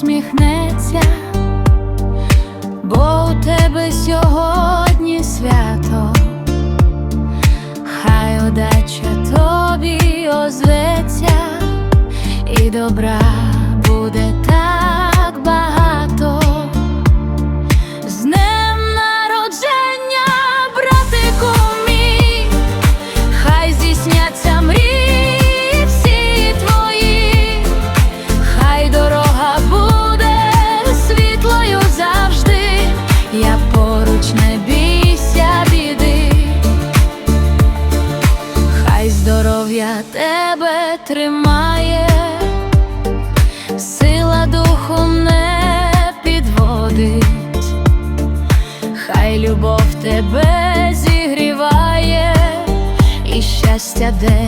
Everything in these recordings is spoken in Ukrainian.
усміхнеться, бо у тебе сьогодні свято, хай удача тобі озветься, і добра буде так тримає, сила духу не підводить. Хай любов тебе зігріває, і щастя день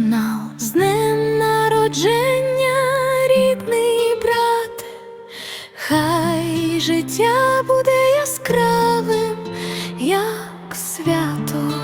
фінал з днем народження, рідний брат, хай життя буде яскравим, як свято.